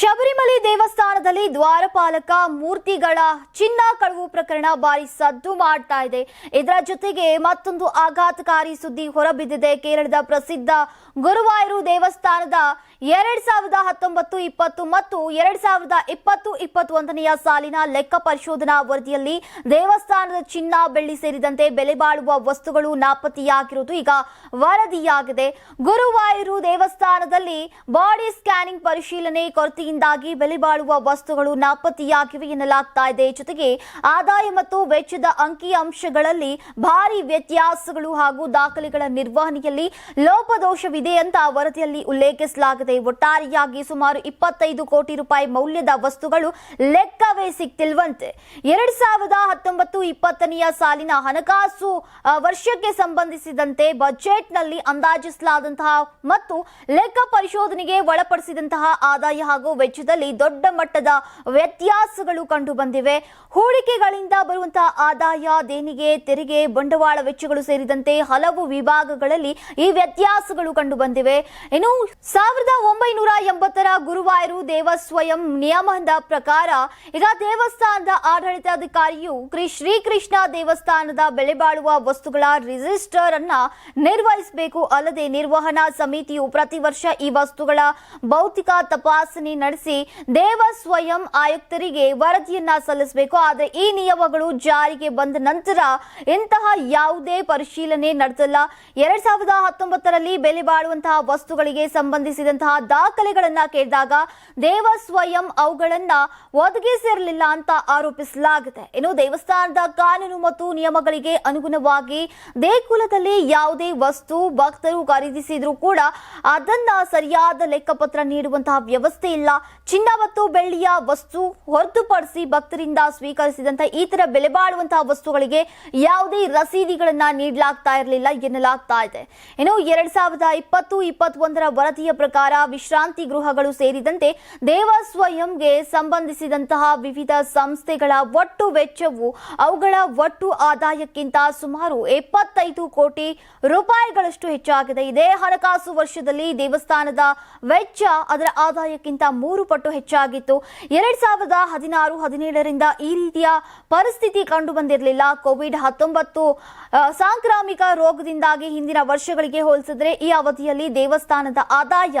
ಶಬರಿಮಲೆ ದೇವಸ್ಥಾನದಲ್ಲಿ ದ್ವಾರಪಾಲಕ ಮೂರ್ತಿಗಳ ಚಿನ್ನ ಕಳವು ಪ್ರಕರಣ ಭಾರಿ ಸದ್ದು ಮಾಡ್ತಾ ಇದೆ. ಇದರ ಜೊತೆಗೆ ಮತ್ತೊಂದು ಆಘಾತಕಾರಿ ಸುದ್ದಿ ಹೊರಬಿದ್ದಿದೆ. ಕೇರಳದ ಪ್ರಸಿದ್ಧ ಗುರುವಾಯೂರು ದೇವಸ್ಥಾನದ ಎರಡ್ ಸಾವಿರದ ಹತ್ತೊಂಬತ್ತು, ಇಪ್ಪತ್ತು ಮತ್ತು ಎರಡ್ ಸಾವಿರದ ಇಪ್ಪತ್ತು, ಇಪ್ಪತ್ತೊಂದನೆಯ ಸಾಲಿನ ಲೆಕ್ಕ ಪರಿಶೋಧನಾ ವರದಿಯಲ್ಲಿ ದೇವಸ್ಥಾನದ ಚಿನ್ನ, ಬೆಳ್ಳಿ ಸೇರಿದಂತೆ ಬೆಲೆ ಬಾಳುವ ವಸ್ತುಗಳು ನಾಪತ್ತೆಯಾಗಿರುವುದು ಈಗ ವರದಿಯಾಗಿದೆ. ಗುರುವಾಯೂರು ದೇವಸ್ಥಾನದಲ್ಲಿ ಬಾಡಿ ಸ್ಕ್ಯಾನಿಂಗ್ ಪರಿಶೀಲನೆ ಕೊರತೆಯಿಂದಾಗಿ ಬೆಲೆ ಬಾಳುವ ವಸ್ತುಗಳು ನಾಪತ್ತೆಯಾಗಿವೆ ಎನ್ನಲಾಗ್ತಾ ಇದೆ. ಜೊತೆಗೆ ಆದಾಯ ಮತ್ತು ವೆಚ್ಚದ ಅಂಕಿ ಅಂಶಗಳಲ್ಲಿ ಭಾರಿ ವ್ಯತ್ಯಾಸಗಳು ಹಾಗೂ ದಾಖಲೆಗಳ ನಿರ್ವಹಣೆಯಲ್ಲಿ ಲೋಪದೋಷವಿದೆ ಅಂತ ವರದಿಯಲ್ಲಿ ಉಲ್ಲೇಖಿಸಲಾಗಿದೆ. ಒಟ್ಟಾರೆಯಾಗಿ ಸುಮಾರು ಇಪ್ಪತ್ತೈದು ಕೋಟಿ ರೂಪಾಯಿ ಮೌಲ್ಯದ ವಸ್ತುಗಳು ಲೆಕ್ಕವೇ ಸಿಗ್ತಿಲ್ವಂತೆ ಎರಡ್ ಸಾವಿರದ ಹತ್ತೊಂಬತ್ತು ಇಪ್ಪತ್ತನೆಯ ಸಾಲಿನ ಹಣಕಾಸು ವರ್ಷಕ್ಕೆ ಸಂಬಂಧಿಸಿದಂತೆ ಬಜೆಟ್ನಲ್ಲಿ ಅಂದಾಜಿಸಲಾದಂತಹ ಮತ್ತು ಲೆಕ್ಕ ಪರಿಶೋಧನೆಗೆ ಒಳಪಡಿಸಿದಂತಹ ಆದಾಯ ಹಾಗೂ ವೆಚ್ಚದಲ್ಲಿ ದೊಡ್ಡ ಮಟ್ಟದ ವ್ಯತ್ಯಾಸಗಳು ಕಂಡು ಬಂದಿವೆ ಹೂಡಿಕೆಗಳಿಂದ ಬರುವಂತಹ ಆದಾಯ, ದೇಣಿಗೆ, ತೆರಿಗೆ, ಬಂಡವಾಳ ವೆಚ್ಚಗಳು ಸೇರಿದಂತೆ ಹಲವು ವಿಭಾಗಗಳಲ್ಲಿ ಈ ವ್ಯತ್ಯಾಸಗಳು ಕಂಡು ಬಂದಿವೆ ಇನ್ನು ಸಾವಿರದ ಒಂಬೈನೂರ ಎಂಬತ್ತರ ಗುರುವಾಯೂರು ದೇವಸ್ವಯಂ ನಿಯಮದ ಪ್ರಕಾರ ಈಗ ದೇವಸ್ಥಾನದ ಆಡಳಿತಾಧಿಕಾರಿಯು ಕ್ರಿ- ಶ್ರೀಕೃಷ್ಣ ದೇವಸ್ಥಾನದ ಬೆಲೆ ಬಾಳುವ ವಸ್ತುಗಳ ರಿಜಿಸ್ಟರ್ ಅನ್ನ ನಿರ್ವಹಿಸಬೇಕು ಅಲ್ಲದೆ ನಿರ್ವಹಣಾ ಸಮಿತಿಯು ಪ್ರತಿ ವರ್ಷ ಈ ವಸ್ತುಗಳ ಭೌತಿಕ ತಪಾಸಣೆ ನಡೆಸಿ ದೇವಸ್ವಯಂ ಆಯುಕ್ತರಿಗೆ ವರದಿಯನ್ನ ಸಲ್ಲಿಸಬೇಕು. ಆದರೆ ಈ ನಿಯಮಗಳು ಜಾರಿಗೆ ಬಂದ ನಂತರ ಇಂತಹ ಯಾವುದೇ ಪರಿಶೀಲನೆ ನಡೆಸಲ್ಲ ಎರಡ್ ಸಾವಿರದ ಹತ್ತೊಂಬತ್ತರಲ್ಲಿ ಬೆಲೆ ಬಾಳುವಂತಹ ವಸ್ತುಗಳಿಗೆ ಸಂಬಂಧಿಸಿದಂತಹ ದಾಖಲೆಗಳನ್ನ ಕೇಳಿದಾಗ ದೇವಸ್ವಯಂ ಅವುಗಳನ್ನ ಒದಗಿಸಿರಲಿಲ್ಲ ಅಂತ ಆರೋಪಿಸಲಾಗಿದೆ. ಇನ್ನು ದೇವಸ್ಥಾನದ ಕಾನೂನು ಮತ್ತು ನಿಯಮಗಳಿಗೆ ಅನುಗುಣವಾಗಿ ದೇಗುಲದಲ್ಲಿ ಯಾವುದೇ ವಸ್ತು, ಭಕ್ತರು ಖರೀದಿಸಿದ್ರು ಕೂಡ ಅದನ್ನ ಸರಿಯಾದ ಲೆಕ್ಕಪತ್ರ ನೀಡುವಂತಹ ವ್ಯವಸ್ಥೆ ಇಲ್ಲ. ಚಿನ್ನ ಮತ್ತು ಬೆಳ್ಳಿಯ ವಸ್ತು ಹೊರತುಪಡಿಸಿ ಭಕ್ತರಿಂದ ಸ್ವೀಕರಿಸಿದಂತಹ ಇತರ ಬೆಲೆ ಬಾಳುವಂತಹ ವಸ್ತುಗಳಿಗೆ ಯಾವುದೇ ರಸೀದಿಗಳನ್ನ ನೀಡಲಾಗ್ತಾ ಇರಲಿಲ್ಲ ಎನ್ನಲಾಗ್ತಾ ಇದೆ. ಇನ್ನು ಎರಡ್ ಸಾವಿರದ ಇಪ್ಪತ್ತು, ಇಪ್ಪತ್ತೊಂದರ ವರದಿಯ ಪ್ರಕಾರ ವಿಶ್ರಾಂತಿ ಗೃಹಗಳು ಸೇರಿದಂತೆ ದೇವಸ್ವಯಂಗೆ ಸಂಬಂಧಿಸಿದಂತಹ ವಿವಿಧ ಸಂಸ್ಥೆಗಳ ಒಟ್ಟು ವೆಚ್ಚವು ಅವುಗಳ ಒಟ್ಟು ಆದಾಯಕ್ಕಿಂತ ಸುಮಾರು ಎಪ್ಪತ್ತೈದು ಕೋಟಿ ರೂಪಾಯಿಗಳಷ್ಟು ಹೆಚ್ಚಾಗಿದೆ. ಇದೇ ಹಣಕಾಸು ವರ್ಷದಲ್ಲಿ ದೇವಸ್ಥಾನದ ವೆಚ್ಚ ಅದರ ಆದಾಯಕ್ಕಿಂತ ಮೂರು ಪಟ್ಟು ಹೆಚ್ಚಾಗಿತ್ತು. ಎರಡ್ ಸಾವಿರದ ಹದಿನಾರು, ಹದಿನೇಳರಿಂದ ಈ ರೀತಿಯ ಪರಿಸ್ಥಿತಿ ಕಂಡು ಬಂದಿರಲಿಲ್ಲ ಕೋವಿಡ್ ಹತ್ತೊಂಬತ್ತು ಸಾಂಕ್ರಾಮಿಕ ರೋಗದಿಂದಾಗಿ ಹಿಂದಿನ ವರ್ಷಗಳಿಗೆ ಹೋಲಿಸಿದ್ರೆ ಈ ಅವಧಿಯಲ್ಲಿ ದೇವಸ್ಥಾನದ ಆದಾಯ